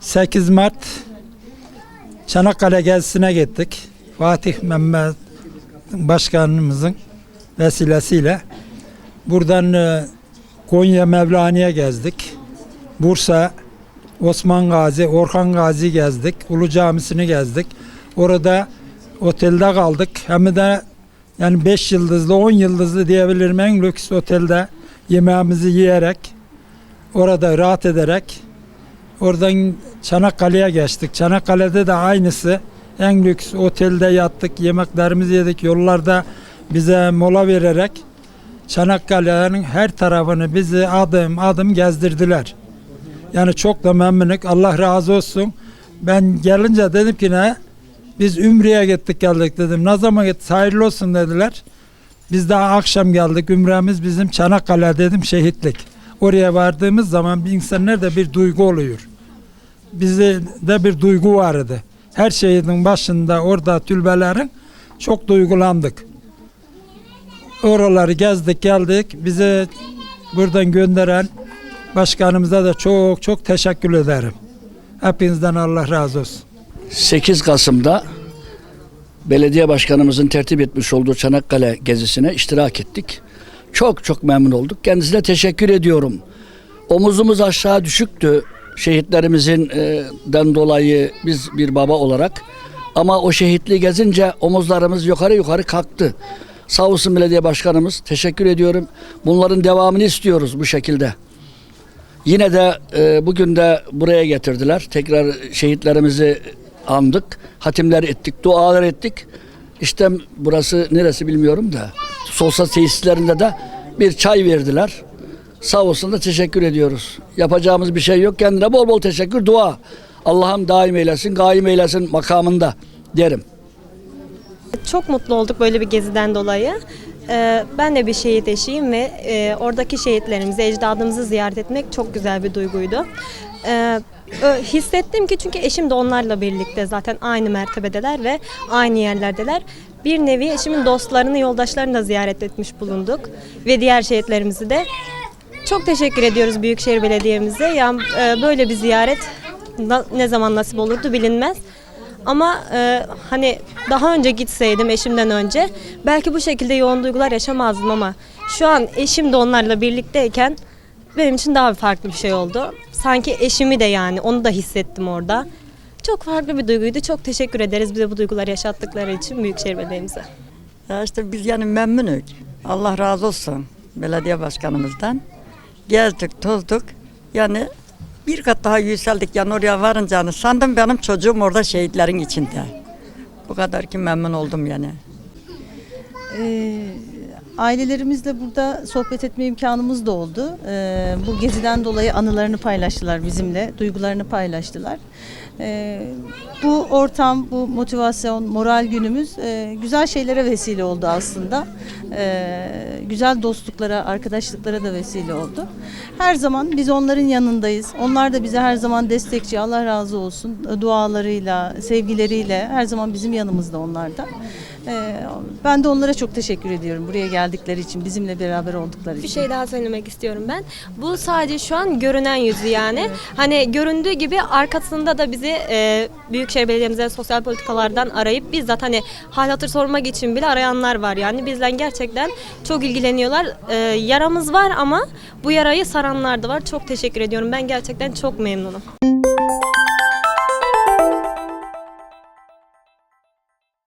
8 Mart Çanakkale gezisine gittik. Fatih Mehmet Başkanımızın vesilesiyle buradan e, Konya Mevlani'ye gezdik. Bursa, Osman Gazi, Orhan Gazi gezdik. Ulu Camisi'ni gezdik. Orada otelde kaldık. Hem de yani 5 yıldızlı, 10 yıldızlı diyebilirim en lüks otelde yemeğimizi yiyerek orada rahat ederek oradan Çanakkale'ye geçtik. Çanakkale'de de aynısı en lüks otelde yattık, yemeklerimizi yedik. Yollarda bize mola vererek Çanakkale'nin her tarafını bizi adım adım gezdirdiler. Yani çok da memnunuk. Allah razı olsun. Ben gelince dedim ki ne? Biz Ümre'ye gittik geldik dedim. Ne zaman gittik? Hayırlı olsun dediler. Biz daha akşam geldik. Ümremiz bizim Çanakkale dedim şehitlik. Oraya vardığımız zaman insanlarda bir duygu oluyor. Bizde de bir duygu vardı. Her şehidin başında orada tülbelerin çok duygulandık. Oraları gezdik geldik. Bizi buradan gönderen başkanımıza da çok çok teşekkür ederim. Hepinizden Allah razı olsun. 8 Kasım'da belediye başkanımızın tertip etmiş olduğu Çanakkale gezisine iştirak ettik. Çok çok memnun olduk. Kendisine teşekkür ediyorum. Omuzumuz aşağı düşüktü şehitlerimizin e, den dolayı biz bir baba olarak. Ama o şehitliği gezince omuzlarımız yukarı yukarı kalktı. Sağ olsun belediye başkanımız. Teşekkür ediyorum. Bunların devamını istiyoruz bu şekilde. Yine de e, bugün de buraya getirdiler. Tekrar şehitlerimizi andık. Hatimler ettik, dualar ettik. İşte burası neresi bilmiyorum da. Sosyal tesislerinde de bir çay verdiler. Sağ olsun da teşekkür ediyoruz. Yapacağımız bir şey yok. Kendine bol bol teşekkür, dua. Allah'ım daim eylesin, gaim eylesin makamında derim. Çok mutlu olduk böyle bir geziden dolayı. Ee, ben de bir şehit eşiyim ve e, oradaki şehitlerimizi, ecdadımızı ziyaret etmek çok güzel bir duyguydu. Ee, hissettim ki çünkü eşim de onlarla birlikte zaten aynı mertebedeler ve aynı yerlerdeler. Bir nevi eşimin dostlarını, yoldaşlarını da ziyaret etmiş bulunduk ve diğer şehitlerimizi de. Çok teşekkür ediyoruz Büyükşehir Belediye'mize. Yani e, böyle bir ziyaret na- ne zaman nasip olurdu bilinmez. Ama e, hani daha önce gitseydim eşimden önce belki bu şekilde yoğun duygular yaşamazdım ama şu an eşim de onlarla birlikteyken benim için daha farklı bir şey oldu. Sanki eşimi de yani onu da hissettim orada. Çok farklı bir duyguydu. Çok teşekkür ederiz bize bu duyguları yaşattıkları için Büyükşehir Belediye'mize. Ya işte biz yani memnunuz. Allah razı olsun belediye başkanımızdan. Gezdik, tozduk. Yani bir kat daha yükseldik. Yani oraya varınca sandım benim çocuğum orada şehitlerin içinde. Bu kadar ki memnun oldum yani. Ee, ailelerimizle burada sohbet etme imkanımız da oldu. Ee, bu geziden dolayı anılarını paylaştılar bizimle, duygularını paylaştılar. Ee, bu ortam, bu motivasyon, moral günümüz e, güzel şeylere vesile oldu aslında. Ee, güzel dostluklara, arkadaşlıklara da vesile oldu. Her zaman biz onların yanındayız. Onlar da bize her zaman destekçi. Allah razı olsun. Dualarıyla, sevgileriyle her zaman bizim yanımızda onlar da. Ee, ben de onlara çok teşekkür ediyorum buraya geldikleri için, bizimle beraber oldukları için. Bir şey daha söylemek istiyorum ben. Bu sadece şu an görünen yüzü yani. Hani göründüğü gibi arkasında da bizi e, Büyükşehir Belediye'mize sosyal politikalardan arayıp bizzat hani hal hatır sormak için bile arayanlar var. Yani bizden gerçekten çok ilgileniyorlar. E, yaramız var ama bu yarayı saranlar da var. Çok teşekkür ediyorum. Ben gerçekten çok memnunum.